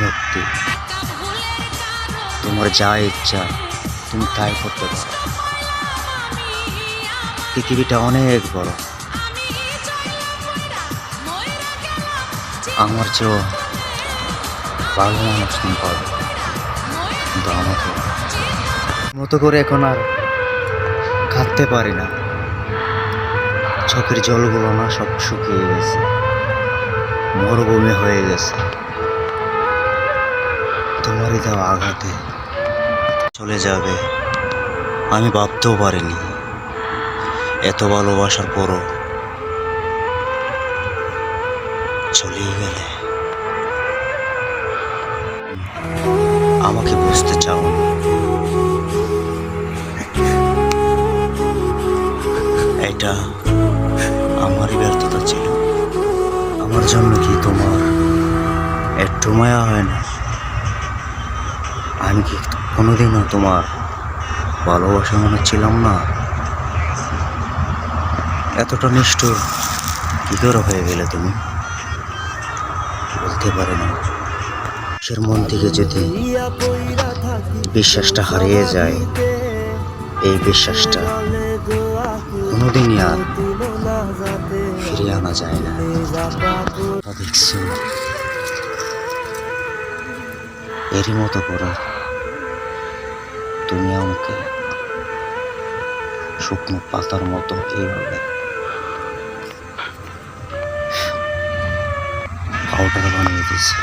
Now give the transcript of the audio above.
মুক্তি তোমার যা ইচ্ছা, তুমি তাই করতে পারো। পৃথিবীটা অনেক বড়। আমার চেয়েও ভালো মানুষ তুমি পাবে। কিন্তু আমাকে মতো করে এখন আর খাটতে পারি না। চোখের জলগুলো না সব শুকিয়ে গেছে। মরুভূমি হয়ে গেছে। তোমারই দেওয়া আঘাতে। চলে যাবে। আমি ভাবতেও পারিনি। এত ভালোবাসার পরও চলেই গেলে। আমাকে বুঝতে চাও এটা আমারই ব্যর্থতা ছিল। আমার জন্য কি তোমার একটু মায়া হয় না? আমি কি কোনোদিনও তোমার ভালোবাসা মনে ছিলাম না? এতটা নিষ্ঠুর কি করে হয়ে গেলে তুমি? বলতে পারে না। সে মন থেকে যদি বিশ্বাসটা হারিয়ে যায়, এই বিশ্বাসটা কোনোদিনই আর ফিরিয়ে আনা যায় না। এরই মতো করে তুমি আমাকে শুকনো পাতার মতো এইভাবে পাউডার বানিয়ে দিয়েছে